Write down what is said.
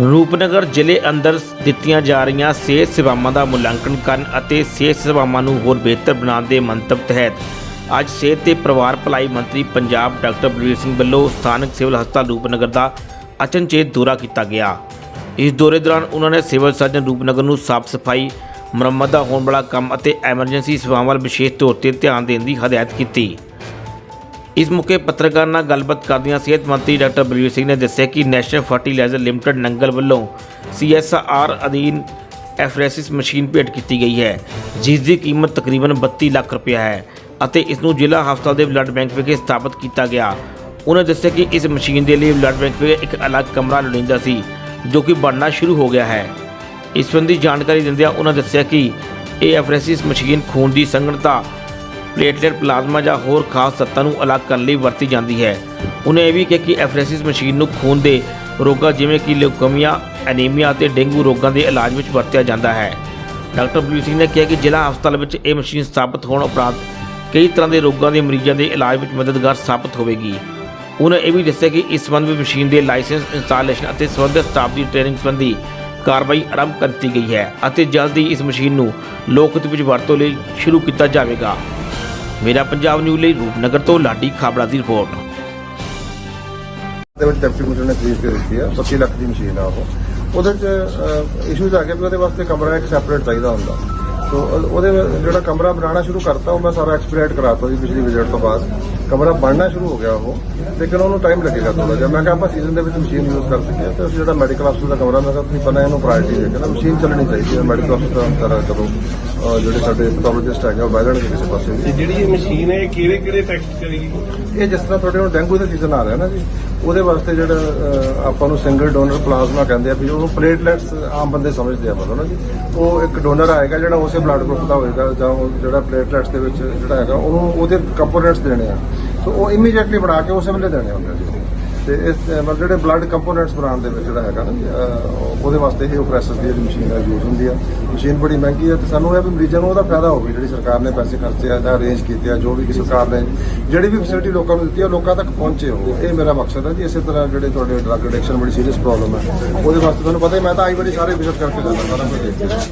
ਰੂਪਨਗਰ ਜ਼ਿਲ੍ਹੇ ਅੰਦਰ ਦਿੱਤੀਆਂ ਜਾ ਰਹੀਆਂ ਸਿਹਤ ਸੇਵਾਵਾਂ ਦਾ ਮੁਲਾਂਕਣ ਕਰਨ ਅਤੇ ਸਿਹਤ ਸੇਵਾਵਾਂ ਨੂੰ ਹੋਰ ਬਿਹਤਰ ਬਣਾਉਣ ਦੇ ਮੰਤਵ ਤਹਿਤ ਅੱਜ ਸਿਹਤ ਤੇ ਪਰਿਵਾਰ ਭਲਾਈ ਮੰਤਰੀ ਪੰਜਾਬ ਡਾਕਟਰ ਬਲਵੀਰ ਸਿੰਘ ਵੱਲੋਂ ਸਥਾਨਕ ਸਿਵਲ ਹਸਪਤਾਲ ਰੂਪਨਗਰ ਦਾ ਅਚਨਚੇਤ ਦੌਰਾ ਕੀਤਾ ਗਿਆ। ਇਸ ਦੌਰੇ ਦੌਰਾਨ ਉਹਨਾਂ ਨੇ ਸਿਵਲ ਸਰਜਨ ਰੂਪਨਗਰ ਨੂੰ ਸਾਫ਼ ਸਫ਼ਾਈ, ਮੁਰੰਮਤ ਦਾ ਹੋਣ ਵਾਲਾ ਕੰਮ ਅਤੇ ਐਮਰਜੈਂਸੀ ਸੇਵਾਵਾਂ ਵੱਲ ਵਿਸ਼ੇਸ਼ ਤੌਰ ਤੇ ਧਿਆਨ ਦੇਣ ਦੀ ਹਦਾਇਤ ਕੀਤੀ। ਇਸ ਮੌਕੇ ਪੱਤਰਕਾਰ ਨਾਲ ਗੱਲਬਾਤ ਕਰਦਿਆਂ ਸਿਹਤ ਮੰਤਰੀ ਡਾਕਟਰ ਬਲਵੀਰ ਸਿੰਘ ਨੇ ਦੱਸਿਆ ਕਿ ਨੈਸ਼ਨਲ ਫਰਟੀਲਾਈਜ਼ਰ ਲਿਮਟਿਡ ਨੰਗਲ ਵੱਲੋਂ ਸੀਐਸਆਰ ਅਧੀਨ ਐਫਰੇਸਿਸ ਮਸ਼ੀਨ ਭੇਟ ਕੀਤੀ ਗਈ ਹੈ, ਜਿਸ ਦੀ ਕੀਮਤ ਤਕਰੀਬਨ 32 ਲੱਖ ਰੁਪਇਆ ਹੈ ਅਤੇ ਇਸ ਨੂੰ ਜ਼ਿਲ੍ਹਾ ਹਸਪਤਾਲ ਦੇ ਬਲੱਡ ਬੈਂਕ ਵਿਖੇ ਸਥਾਪਿਤ ਕੀਤਾ ਗਿਆ। ਉਹਨਾਂ ਦੱਸਿਆ ਕਿ ਇਸ ਮਸ਼ੀਨ ਦੇ ਲਈ ਬਲੱਡ ਬੈਂਕ ਵਿਖੇ ਇੱਕ ਅਲੱਗ ਕਮਰਾ ਲੋੜੀਂਦਾ ਸੀ, ਜੋ ਕਿ ਬਣਨਾ ਸ਼ੁਰੂ ਹੋ ਗਿਆ ਹੈ। ਇਸ ਸੰਬੰਧੀ ਜਾਣਕਾਰੀ ਦਿੰਦਿਆਂ ਉਹਨਾਂ ਦੱਸਿਆ ਕਿ ਇਹ ਐਫਰੇਸਿਸ ਮਸ਼ੀਨ ਖੂਨ ਦੀ ਸੰਘਣਤਾ ਪਲੇਟਲੇਟ ਪਲਾਜ਼ਮਾ ਜਾਂ ਹੋਰ ਖਾਸ ਤੱਤਾਂ ਨੂੰ ਅਲੱਗ ਕਰਨ ਲਈ ਵਰਤੀ ਜਾਂਦੀ ਹੈ। ਉਹਨੇ ਇਹ ਵੀ ਕਿਹਾ ਕਿ ਐਫਰੇਸਿਸ ਮਸ਼ੀਨ ਨੂੰ ਖੂਨ ਦੇ ਰੋਗਾਂ ਜਿਵੇਂ ਕਿ ਲਿਊਕੀਮੀਆ, ਐਨੀਮੀਆ ਅਤੇ ਡੇਂਗੂ ਰੋਗਾਂ ਦੇ ਇਲਾਜ ਵਿੱਚ ਵਰਤਿਆ ਜਾਂਦਾ ਹੈ। ਡਾਕਟਰ ਬਲਵੀਰ ਸਿੰਘ ਨੇ ਕਿਹਾ ਕਿ ਜ਼ਿਲ੍ਹਾ ਹਸਪਤਾਲ ਵਿੱਚ ਇਹ ਮਸ਼ੀਨ ਸਥਾਪਿਤ ਹੋਣ ਉਪਰੰਤ ਕਈ ਤਰ੍ਹਾਂ ਦੇ ਰੋਗਾਂ ਦੇ ਮਰੀਜ਼ਾਂ ਦੇ ਇਲਾਜ ਵਿੱਚ ਮਦਦਗਾਰ ਸਾਬਤ ਹੋਵੇਗੀ। ਉਹਨਾਂ ਇਹ ਵੀ ਦੱਸਿਆ ਕਿ ਇਸ ਸੰਬੰਧ ਵਿੱਚ ਮਸ਼ੀਨ ਦੇ ਲਾਇਸੈਂਸ, ਇੰਸਟਾਲੇਸ਼ਨ ਅਤੇ ਸੰਬੰਧਿਤ ਸਟਾਫ ਦੀ ਟ੍ਰੇਨਿੰਗ ਸੰਬੰਧੀ ਕਾਰਵਾਈ ਆਰੰਭ ਕਰ ਦਿੱਤੀ ਗਈ ਹੈ ਅਤੇ ਜਲਦ ਹੀ ਇਸ ਮਸ਼ੀਨ ਨੂੰ ਲੋਕ ਵਿੱਚ ਵਰਤੋਂ ਲਈ ਸ਼ੁਰੂ ਕੀਤਾ ਜਾਵੇਗਾ। ਮੇਰਾ ਪੰਜਾਬ ਨਿਊਜ਼ ਲਈ ਰੂਪਨਗਰ ਤੋਂ ਲਾਡੀ ਖਾਬੜਾ ਦੀ ਰਿਪੋਰਟ। ਦੇ ਵਿੱਚ ਡਿਪਟੀ ਕਮਿਸ਼ਨਰ ਨੇ ਖਰੀਦ ਕੇ ਦਿੱਤੀ ਆ 25 ਲੱਖ ਦੀ ਮਸ਼ੀਨ ਆ ਉਹ। ਉਹਦੇ ਚ ਇਸ਼ੂਜ਼ ਆ ਗਏ ਵੀ ਉਹਦੇ ਵਾਸਤੇ ਕਮਰਾ ਇੱਕ ਸੈਪਰੇਟ ਚਾਹੀਦਾ ਹੁੰਦਾ। ਸੋ ਉਹਦੇ ਜਿਹੜਾ ਕਮਰਾ ਬਣਾਉਣਾ ਸ਼ੁਰੂ ਕਰਤਾ, ਉਹ ਮੈਂ ਸਾਰਾ ਐਕਸਪੀਰੀਐਂਟ ਕਰਾਤਾ ਜੀ ਪਿਛਲੀ ਵਿਜ਼ਿਟ ਤੋਂ ਬਾਅਦ। ਕਮਰਾ ਬਣਨਾ ਸ਼ੁਰੂ ਹੋ ਗਿਆ ਉਹ, ਲੇਕਿਨ ਉਹਨੂੰ ਟਾਈਮ ਲੱਗੇਗਾ ਥੋੜਾ ਜਿਹਾ। ਮੈਂ ਕਿਹਾ ਆਪਾਂ ਸੀਜ਼ਨ ਦੇ ਵਿੱਚ ਮਸ਼ੀਨ ਯੂਜ਼ ਕਰ ਸਕੀਏ ਤੇ ਜਿਹੜਾ ਮੈਡੀਕਲ ਅਫਸਰ ਦਾ ਕਮਰਾ, ਮੈਂ ਕਿਹਾ ਤੁਸੀਂ ਪਹਿਲਾਂ ਇਹਨੂੰ ਪ੍ਰਾਇੋਰਟੀ ਦੇ ਕੇ ਨਾ ਮਸ਼ੀਨ ਚੱਲਣੀ ਚਾਹੀਦੀ ਹੈ ਮੈਡੀਕਲ ਅਫਸਰ ਦਾ ਅੰਤਰ ਚਲੋ ਜਿਹੜੇ ਸਾਡੇ ਪੈਥੋਲੋਜਿਸਟ ਹੈਗੇ ਉਹ ਬਹਿ ਜਾਣਗੇ ਕਿਸੇ ਪਾਸੇ ਤੇ ਜਿਹੜੀ ਇਹ ਮਸ਼ੀਨ ਹੈ ਇਹ ਕਿਹੜੇ ਕਿਹੜੇ ਟੈਸਟ ਕਰੇਗੀ? ਇਹ ਜਿਸ ਤਰ੍ਹਾਂ ਤੁਹਾਡੇ ਹੁਣ ਡੈਂਗੂ ਦਾ ਸੀਜ਼ਨ ਆ ਰਿਹਾ ਨਾ ਜੀ ਉਹਦੇ ਵਾਸਤੇ ਜਿਹੜਾ ਅਹ, ਆਪਾਂ ਨੂੰ ਸਿੰਗਲ ਡੋਨਰ ਪਲਾਜ਼ਮਾ ਕਹਿੰਦੇ ਆ ਵੀ ਉਹਨੂੰ ਪਲੇਟਲੈਟਸ ਆਮ ਬੰਦੇ ਸਮਝਦੇ ਆ ਮਤਲਬ ਨਾ ਜੀ। ਉਹ ਇੱਕ ਡੋਨਰ ਆਏਗਾ ਜਿਹੜਾ ਉਸੇ ਬਲੱਡ ਗਰੁੱਪ ਦਾ ਹੋਏਗਾ ਜਾਂ ਉਹ ਜਿਹੜਾ ਪਲੇਟਲੈਟਸ ਦੇ ਵਿੱਚ ਜਿਹੜਾ ਹੈਗਾ ਉਹਨੂੰ ਉਹਦੇ ਕੰਪੋਨੈਂਟਸ ਦੇਣੇ ਆ। ਸੋ ਉਹ ਇਮੀਡੀਏਟਲੀ ਬਣਾ ਕੇ ਉਸੇ ਵੇਲੇ ਦੇਣੇ ਹੁੰਦੇ ਆ ਜੀ। ਤੇ ਇਸ ਮਤਲਬ ਜਿਹੜੇ ਬਲੱਡ ਕੰਪੋਨੈਂਟਸ ਬਣਾਉਣ ਦੇ ਵਿੱਚ ਜਿਹੜਾ ਹੈਗਾ ਨਾ ਅਹ, ਉਹਦੇ ਵਾਸਤੇ ਇਹ ਪ੍ਰੈਸਸ ਦੀ ਜਿਹੜੀ ਮਸ਼ੀਨ ਹੈ ਯੂਜ਼ ਹੁੰਦੀ ਆ। ਮਸ਼ੀਨ ਬੜੀ ਮਹਿੰਗੀ ਹੈ ਤੇ ਸਾਨੂੰ ਇਹ ਵੀ ਮਰੀਜ਼ਾਂ ਨੂੰ ਉਹਦਾ ਫਾਇਦਾ ਹੋਵੇ ਜਿਹੜੀ ਸਰਕਾਰ ਨੇ ਪੈਸੇ ਖਰਚੇ ਆ ਜਾਂ ਅਰੇਂਜ ਕੀਤੇ ਆ ਜੋ ਵੀ ਸਰਕਾਰ ਨੇ ਜਿਹੜੀ ਵੀ ਫੈਸਿਲਿਟੀ ਲੋਕਾਂ ਨੂੰ ਦਿੱਤੀ ਆ ਲੋਕਾਂ ਤੱਕ ਪਹੁੰਚੇ ਹੋ ਇਹ ਮੇਰਾ ਮਕਸਦ ਹੈ ਜੀ ਇਸੇ ਤਰ੍ਹਾਂ ਜਿਹੜੇ ਤੁਹਾਡੇ ਡਰੱਗ ਐਡਿਕਸ਼ਨ ਬੜੀ ਸੀਰੀਅਸ ਪ੍ਰੋਬਲਮ ਹੈ ਉਹਦੇ ਵਾਸਤੇ ਤੁਹਾਨੂੰ ਪਤਾ ਹੀ ਮੈਂ ਤਾਂ ਆਈ ਵਾਰੀ ਸਾਰੇ ਵਿਜ਼ਿਟ ਕਰਕੇ ਜਾਂਦਾ ਸਾਰਾ ਕੁਝ ਦੇਖ